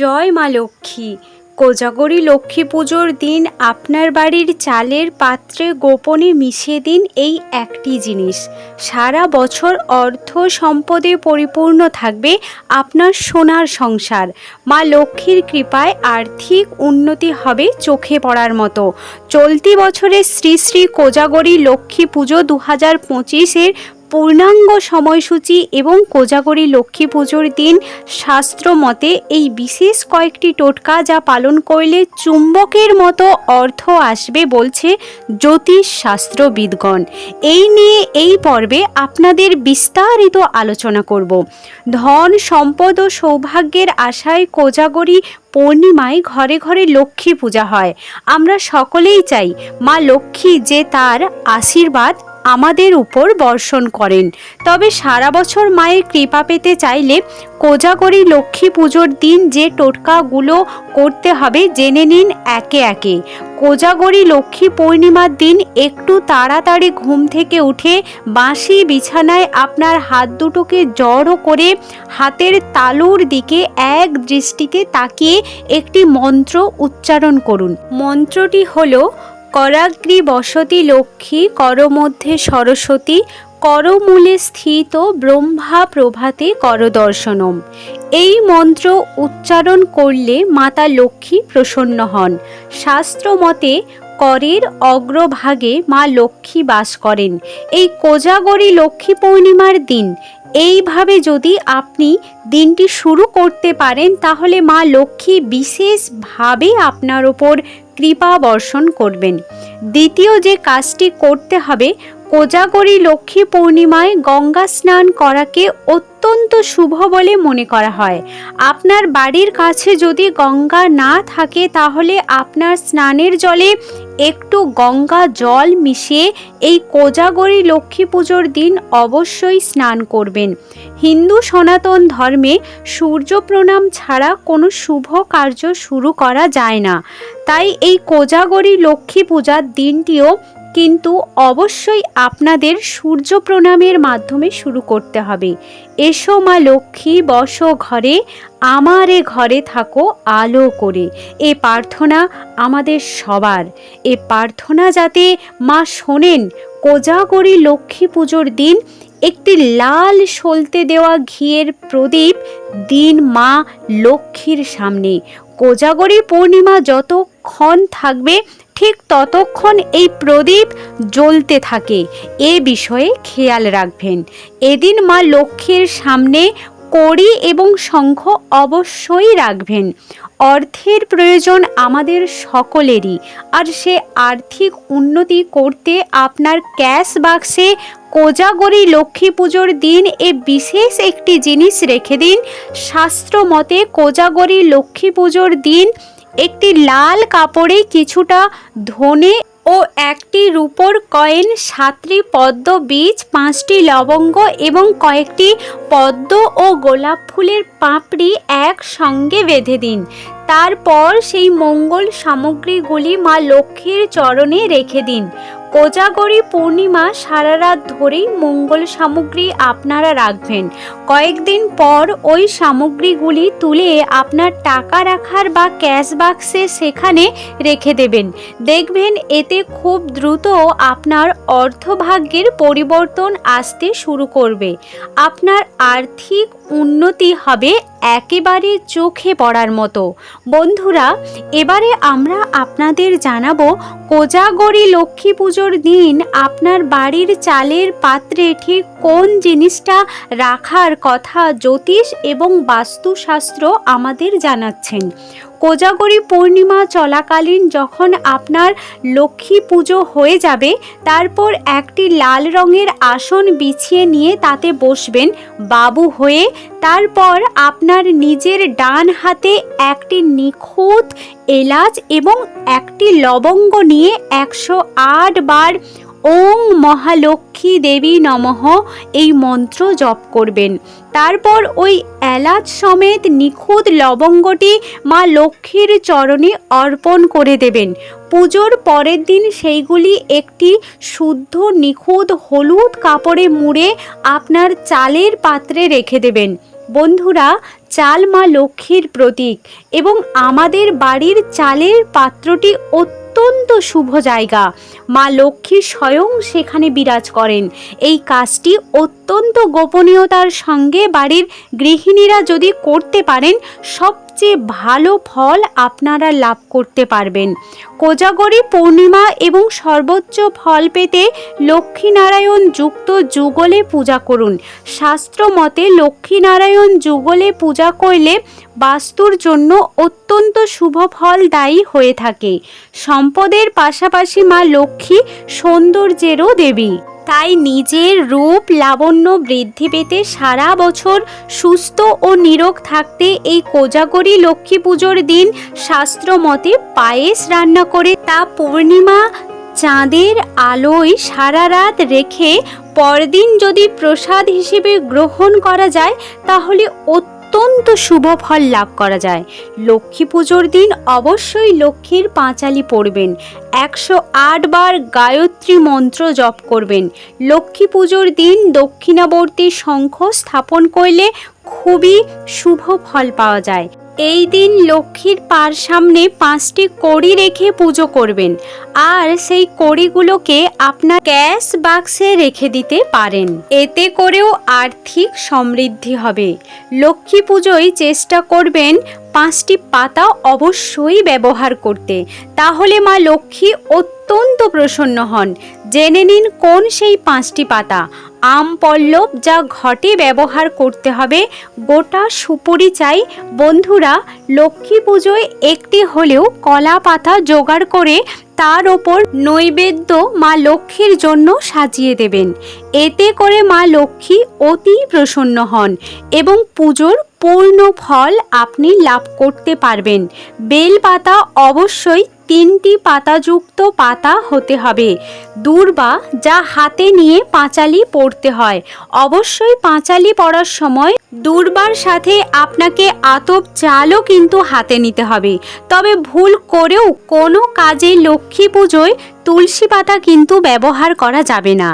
জয় মা লক্ষ্মী। কোজাগরী লক্ষ্মী পুজোর দিন আপনার বাড়ির চালের পাত্রে গোপনে মিশিয়ে দিন এই একটি জিনিস। সারা বছর অর্থ সম্পদে পরিপূর্ণ থাকবে আপনার সোনার সংসার। মা লক্ষ্মীর কৃপায় আর্থিক উন্নতি হবে চোখে পড়ার মতো। চলতি বছরের শ্রী শ্রী কোজাগরী লক্ষ্মী পুজো দু হাজার পঁচিশের পূর্ণাঙ্গ সময়সূচি এবং কোজাগরী লক্ষ্মী পুজোর দিন শাস্ত্র মতে এই বিশেষ কয়েকটি টোটকা যা পালন করলে চুম্বকের মতো অর্থ আসবে বলছে জ্যোতিষ শাস্ত্রবিদগণ এই নিয়ে এই পর্বে আপনাদের বিস্তারিত আলোচনা করব। ধন, সম্পদ ও সৌভাগ্যের আশায় কোজাগরী পূর্ণিমায় ঘরে ঘরে লক্ষ্মী পূজা হয়। আমরা সকলেই চাই মা লক্ষ্মী যে তার আশীর্বাদ আমাদের উপর বর্ষণ করেন। তবে সারা বছর মায়ের কৃপা পেতে চাইলে কোজাগরী লক্ষ্মী পুজোর দিন যে টোটকাগুলো করতে হবে জেনে নিন একে একে। কোজাগরী লক্ষ্মী পূর্ণিমার দিন একটু তাড়াতাড়ি ঘুম থেকে উঠে বাঁশি বিছানায় আপনার হাত দুটোকে জড়ো করে হাতের তালুর দিকে এক দৃষ্টিতে তাকিয়ে একটি মন্ত্র উচ্চারণ করুন। মন্ত্রটি হলো করাগ্রি বসতি লক্ষ্মী, করমধ্যে সরস্বতী, করমূলে স্থিত ব্রহ্মা প্রভাতে করদর্শনম। এই মন্ত্র উচ্চারণ করলে মাতা লক্ষ্মী প্রসন্ন হন। শাস্ত্র মতে করের অগ্রভাগে মা লক্ষ্মী বাস করেন। এই কোজাগরী লক্ষ্মী পূর্ণিমার দিন। এইভাবে যদি আপনি দিনটি শুরু করতে পারেন, তাহলে মা লক্ষ্মী বিশেষভাবে আপনার ওপর কৃপা বর্ষণ করবেন। দ্বিতীয় যে কাজটি করতে হবে, কোজাগরী লক্ষ্মী পূর্ণিমায় গঙ্গা স্নান করাকে অত্যন্ত শুভ বলে মনে করা হয়। আপনার বাড়ির কাছে যদি গঙ্গা না থাকে, তাহলে আপনার স্নানের জলে একটু গঙ্গা জল মিশিয়ে এই কোজাগরী লক্ষ্মী পুজোর দিন অবশ্যই স্নান করবেন। হিন্দু সনাতন ধর্মে সূর্য প্রণাম ছাড়া কোনো শুভ কার্য শুরু করা যায় না। তাই এই কোজাগরী লক্ষ্মী পূজার দিনটিও কিন্তু অবশ্যই আপনাদের সূর্য প্রণামের মাধ্যমে শুরু করতে হবে। এসো মা লক্ষ্মী, বসো ঘরে, আমারে ঘরে থাকো আলো করে। এ প্রার্থনা আমাদের সবার। এ প্রার্থনা যাতে মা শোনেন। কোজাগরী লক্ষ্মী পুজোর দিন একটি লাল সলতে দেওয়া ঘিয়ের প্রদীপ দিন মা লক্ষ্মীর সামনে। কোজাগরী পূর্ণিমা যতক্ষণ থাকবে, ঠিক ততক্ষণ এই প্রদীপ জ্বলতে থাকে। এ বিষয়ে খেয়াল রাখবেন। এদিন মা লক্ষ্মীর সামনে কড়ি এবং শঙ্খ অবশ্যই রাখবেন। অর্থের প্রয়োজন আমাদের সকলেরই। আর সে আর্থিক উন্নতি করতে আপনার ক্যাশ বাক্সে কোজাগরী লক্ষ্মী পুজোর দিন এ বিশেষ একটি জিনিস রেখে দিন। শাস্ত্র মতে কোজাগরী লক্ষ্মী পুজোর দিন একটি লাল কাপড়ে কিছুটা ধনে ও একটি রূপোর কয়েন, সাতটি পদ্ম বীজ, পাঁচটি লবঙ্গ এবং কয়েকটি পদ্ম ও গোলাপ ফুলের পাপড়ি একসঙ্গে বেঁধে দিন। তারপর সেই মঙ্গল সামগ্রীগুলি মা লক্ষ্মীর চরণে রেখে দিন। কোজাগরী পূর্ণিমা সারা রাত ধরেই মঙ্গল সামগ্রী আপনারা রাখবেন। কয়েকদিন পর ওই সামগ্রীগুলি তুলে আপনার টাকা রাখার বা ক্যাশ বাক্সে সেখানে রেখে দেবেন। দেখবেন এতে খুব দ্রুত আপনার অর্থভাগ্যের পরিবর্তন আসতে শুরু করবে। আপনার আর্থিক উন্নতি হবে একেবারে চোখে পড়ার মতো। বন্ধুরা, এবারে আমরা আপনাদের জানাব কোজাগরি লক্ষ্মী পুজোর দিন আপনার বাড়ির চালের পাত্রে ঠিক কোন জিনিসটা রাখার কথা জ্যোতিষ এবং বাস্তুশাস্ত্র আমাদের জানাচ্ছেন। কোজাগরী পূর্ণিমা চলাকালীন যখন আপনার লক্ষ্মী পুজো হয়ে যাবে, তারপর একটি লাল রঙের আসন বিছিয়ে নিয়ে তাতে বসবেন বাবু হয়ে। তারপর আপনার নিজের ডান হাতে একটি নিখুঁত এলাচ এবং একটি লবঙ্গ নিয়ে একশো আট বার ওং মহালক্ষ্মী দেবী নমঃ এই মন্ত্র জপ করবেন। তারপর ওই এলাচ সমেত নিখুঁত লবঙ্গটি মা লক্ষ্মীর চরণে অর্পণ করে দেবেন। পুজোর পরের দিন সেইগুলি একটি শুদ্ধ নিখুঁত হলুদ কাপড়ে মুড়ে আপনার চালের পাত্রে রেখে দেবেন। বন্ধুরা, চাল মা লক্ষ্মীর প্রতীক এবং আমাদের বাড়ির চালের পাত্রটি অত্যন্ত শুভ জায়গা। মা লক্ষ্মী স্বয়ং সেখানে বিরাজ করেন। এই কাজটি অত্যন্ত গোপনীয়তার সঙ্গে বাড়ির গৃহিণীরা যদি করতে পারেন সবচেয়ে ভালো ফল আপনারা লাভ করতে পারবেন। কোজাগরী পূর্ণিমা এবং সর্বোচ্চ ফল পেতে লক্ষ্মীনারায়ণ যুক্ত যুগলে পূজা করুন। শাস্ত্র মতে লক্ষ্মীনারায়ণ যুগলে পূজা করলে বাস্তুর জন্য অত্যন্ত শুভ ফল দায়ী হয়ে থাকে। সম্পদের পাশাপাশি মা লক্ষ্মী সৌন্দর্যেরও দেবী। তাই নিজের রূপ লাবণ্য বৃদ্ধি পেতে সারা বছর সুস্থ ও নিরোগ থাকতে এই কোজাগরী লক্ষ্মী পুজোর দিন শাস্ত্র মতে পায়েস রান্না করে তা পূর্ণিমা চাঁদের আলোয় সারা রাত রেখে পরদিন যদি প্রসাদ হিসেবে গ্রহণ করা যায়, তাহলে অত্যন্ত শুভ ফল লাভ করা যায়। লক্ষ্মী পুজোর দিন অবশ্যই লক্ষ্মীর পাঁচালি পড়বেন। একশো আট বার গায়ত্রী মন্ত্র জপ করবেন। লক্ষ্মী পুজোর দিন দক্ষিণাবর্তী শঙ্খ স্থাপন করলে খুবই শুভ ফল পাওয়া যায়। এই দিন লক্ষ্মীর পার সামনে পাঁচটি কড়ি রেখে পুজো করবেন। আর সেই কড়িগুলোকে আপনার ক্যাশ বাক্সে রেখে দিতে পারেন। এতে করেও আর্থিক সমৃদ্ধি হবে। লক্ষ্মী পুজোয় চেষ্টা করবেন পাঁচটি পাতা অবশ্যই ব্যবহার করতে। তাহলে মা লক্ষ্মী অত্যন্ত প্রসন্ন হন। জেনে নিন কোন সেই পাঁচটি পাতা। আম পল্লব যা ঘটে ব্যবহার করতে হবে, গোটা সুপুরি চাই। বন্ধুরা, লক্ষ্মী পুজোয় একটি হলেও কলা পাতা জোগাড় করে তার ওপর নৈবেদ্য মা লক্ষ্মীর জন্য সাজিয়ে দেবেন। এতে করে মা লক্ষ্মী অতি প্রসন্ন হন এবং পুজোর পূর্ণ ফল আপনি লাভ করতে পারবেন। বেল পাতা অবশ্যই তিনটি পাতাযুক্ত পাতা হতে হবে। দূর্বা যা হাতে নিয়ে পাঁচালি পড়তে হয়। অবশ্যই পাঁচালি পড়ার সময় দূর্বার সাথে আপনাকে আতপ চালও কিন্তু হাতে নিতে হবে। তবে ভুল করেও কোনো কাজে লক্ষ্মী পুজোয় তুলসী পাতা কিন্তু ব্যবহার করা যাবে না।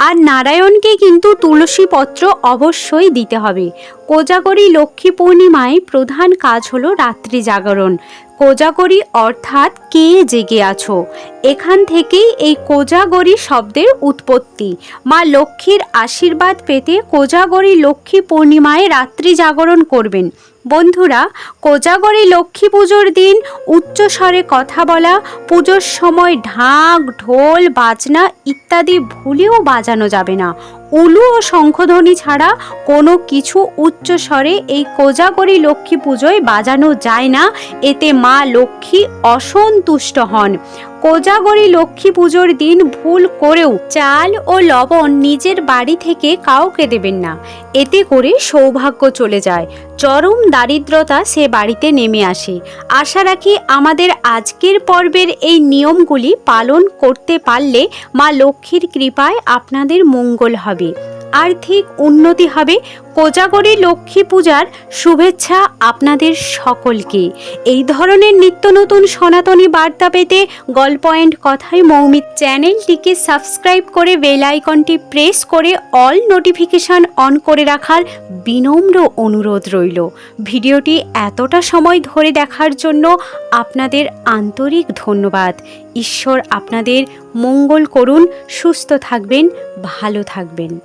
আর নারায়ণকে কিন্তু তুলসী পত্র অবশ্যই দিতে হবে। কোজাগরী লক্ষ্মী পূর্ণিমায় প্রধান কাজ হলো রাত্রি জাগরণ। কোজাগরী অর্থাৎ কে জেগে আছো? এখান থেকেই এই কোজাগরী শব্দের উৎপত্তি। মা লক্ষ্মীর আশীর্বাদ পেতে কোজাগরী লক্ষ্মী পূর্ণিমায় রাত্রি জাগরণ করবেন। বন্ধুরা, কোজাগরী লক্ষ্মী পুজোর দিন উচ্চ স্বরে কথা বলা, পুজোর সময় ঢাক, ঢোল, বাজনা ইত্যাদি ভুলেও বাজানো যাবে না। উলু ও শঙ্খধ্বনি ছাড়া কোনো কিছু উচ্চ স্বরে এই কোজাগরী লক্ষ্মী পুজোয় বাজানো যায় না। এতে মা লক্ষ্মী অসন্তুষ্ট হন। কোজাগরী লক্ষ্মী পুজোর দিন ভুল করেও চাল ও লবণ নিজের বাড়ি থেকে কাউকে দেবেন না। এতে করে সৌভাগ্য চলে যায়। চরম দারিদ্রতা সে বাড়িতে নেমে আসে। আশা রাখি আমাদের আজকের পর্বের এই নিয়মগুলি পালন করতে পারলে মা লক্ষ্মীর কৃপায় আপনাদের মঙ্গল হবে। আর্থিক উন্নতি হবে। কোজাগরী লক্ষ্মী পূজার শুভেচ্ছা আপনাদের সকলকে। এই ধরনের নিত্য নতুন সনাতনী বার্তা পেতে গল্প অ্যান্ড কথায় মৌমিত চ্যানেলটিকে সাবস্ক্রাইব করে বেল আইকনটি প্রেস করে অল নোটিফিকেশন অন করে রাখার বিনম্র অনুরোধ রইল। ভিডিওটি এতটা সময় ধরে দেখার জন্য আপনাদের আন্তরিক ধন্যবাদ। ঈশ্বর আপনাদের মঙ্গল করুন, সুস্থ থাকবেন, ভালো থাকবেন।